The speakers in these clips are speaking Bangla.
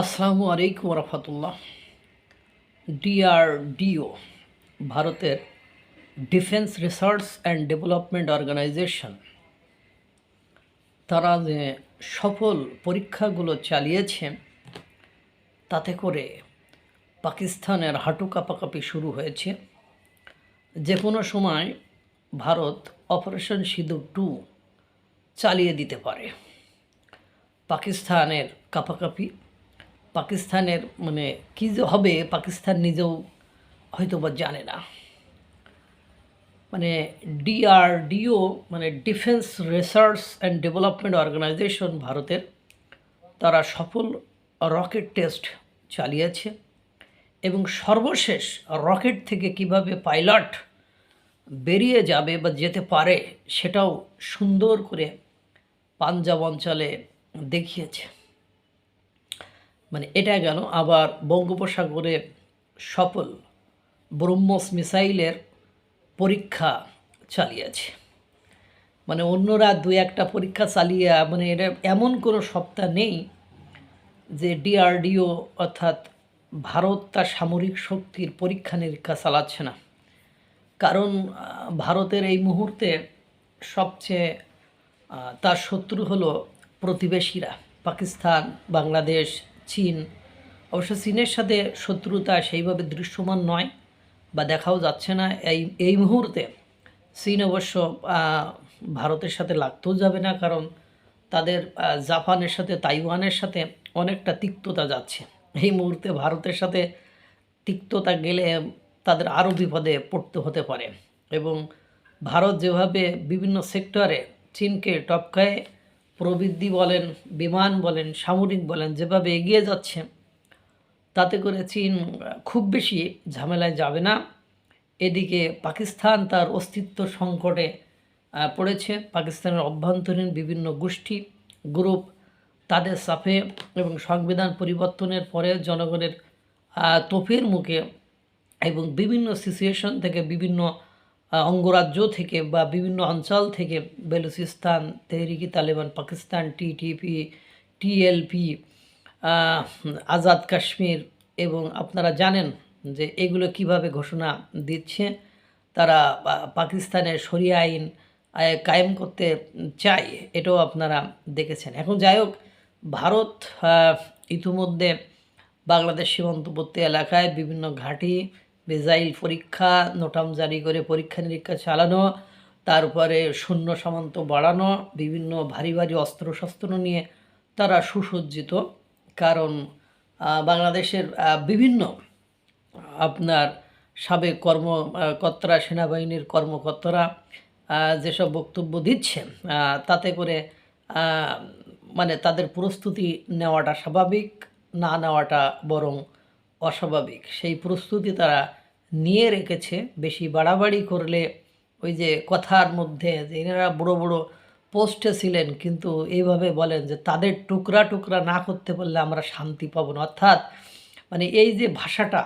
আসসালামু আলাইকুম রহমতুল্লাহ ডিআরডিও ভারতের defence research and development organisation, তারা যে সফল পরীক্ষাগুলো চালিয়েছে, তাতে করে পাকিস্তানের হাঁটু কাপাকাপি শুরু হয়েছে। যে কোনো সময় ভারত অপারেশন সিঁদুর টু চালিয়ে দিতে পারে। পাকিস্তানের কাঁপাকাঁপি পাকিস্তানের মানে কী যে হবে, পাকিস্তান নিজেও হয়তো বা জানে না। মানে ডিআরডিও মানে defence research and development organisation ভারতের, তারা সফল রকেট টেস্ট চালিয়েছে এবং সর্বশেষ রকেট থেকে কীভাবে পাইলট বেরিয়ে যাবে বা যেতে পারে সেটাও সুন্দর করে পাঞ্জাব অঞ্চলে দেখিয়েছে। এটা গেল। আবার বঙ্গোপসাগরে সফল ব্রহ্মস মিসাইলের পরীক্ষা চালিয়েছে। মানে অন্যরা দু একটা পরীক্ষা চালিয়ে মানে এটা এমন কোনো সপ্তাহ নেই যে ডিআরডিও অর্থাৎ ভারত তার সামরিক শক্তির পরীক্ষা নিরীক্ষা চালাচ্ছে না। কারণ ভারতের এই মুহূর্তে সবচেয়ে তার শত্রু হলো প্রতিবেশীরা, পাকিস্তান, বাংলাদেশ চীন। অবশ্য চীনের সাথে শত্রুতা সেইভাবে দৃশ্যমান নয় বা দেখাও যাচ্ছে না এই এই মুহূর্তে। চীন অবশ্য ভারতের সাথে লাগতেও যাবে না কারণ তাদের জাপানের সাথে, তাইওয়ানের সাথে অনেকটা তিক্ততা যাচ্ছে। এই মুহূর্তে ভারতের সাথে তিক্ততা গেলে তাদের আরও বিপদে পড়তে হতে পারে। এবং ভারত যেভাবে বিভিন্ন সেক্টরে চীনকে টপকায় প্রবৃদ্ধি বলেন, বিমান বলেন, সামরিক বলেন, যেভাবে এগিয়ে যাচ্ছে, তাতে করে চীন খুব বেশি ঝামেলায় যাবে না। এদিকে পাকিস্তান তার অস্তিত্ব সংকটে পড়েছে। পাকিস্তানের অভ্যন্তরীণ বিভিন্ন গোষ্ঠী, গ্রুপ তাদের সাফে এবং সংবিধান পরিবর্তনের পরে জনগণের তোপের মুখে এবং বিভিন্ন সিচুয়েশন থেকে বিভিন্ন অঙ্গরাজ্য থেকে বা বিভিন্ন অঞ্চল থেকে বেলুচিস্তান, তেহরিকি তালেবান, পাকিস্তান, টিটিপি, টিএলপি আজাদ কাশ্মীর এবং আপনারা জানেন যে এগুলো কীভাবে ঘোষণা দিচ্ছে। তারা পাকিস্তানের সরিয়া আইন কায়েম করতে চায়, এটাও আপনারা দেখেছেন। এখন যাই হোক, ভারত ইতিমধ্যে বাংলাদেশ সীমান্তবর্তী এলাকায় বিভিন্ন ঘাঁটি মিসাইল পরীক্ষা, নোটাম জারি করে পরীক্ষা নিরীক্ষা চালানো, তারপরে শূন্য সামন্ত বাড়ানো, বিভিন্ন ভারী ভারী অস্ত্রশস্ত্র নিয়ে তারা সুসজ্জিত। কারণ বাংলাদেশের বিভিন্ন, আপনার সাবেক কর্মকর্তারা সেনাবাহিনীর কর্মকর্তারা যেসব বক্তব্য দিচ্ছেন তাতে করে মানে তাদের প্রস্তুতি নেওয়াটা স্বাভাবিক, না নেওয়াটা বরং অস্বাভাবিক। সেই প্রস্তুতি তারা নিয়ে রেখেছে। বেশি বাড়াবাড়ি করলে ওই যে কথার মধ্যে যে এনারা বড় বড় পোস্টে ছিলেন কিন্তু এইভাবে বলেন যে তাদের টুকরা টুকরা না করতে পারলে আমরা শান্তি পাবো না। অর্থাৎ মানে এই যে ভাষাটা,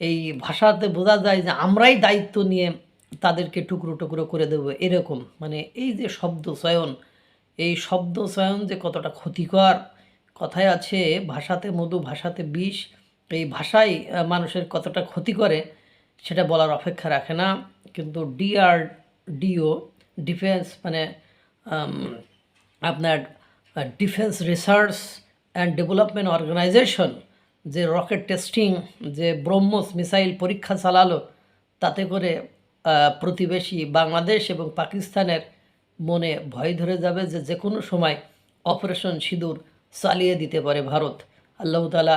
এই ভাষাতে বোঝা যায় যে আমরাই দায়িত্ব নিয়ে তাদেরকে টুকরো টুকরো করে দেবো এরকম। মানে এই যে শব্দ চয়ন এই শব্দ চয়ন যে কতটা ক্ষতিকর। কথায় আছে ভাষাতে মধু, ভাষাতে বিষ এই ভাষাই মানুষের কতটা ক্ষতি করে সেটা বলার অপেক্ষা রাখে না। কিন্তু ডিআরডিও, ডিফেন্স মানে আপনার defence research and development organisation যে রকেট টেস্টিং, যে ব্রহ্মস মিসাইল পরীক্ষা চালালো, তাতে করে প্রতিবেশী বাংলাদেশ এবং পাকিস্তানের মনে ভয় ধরে যাবে যে যে কোনো সময় অপারেশন সিঁদুর চালিয়ে দিতে পারে ভারত। আল্লাহ তালা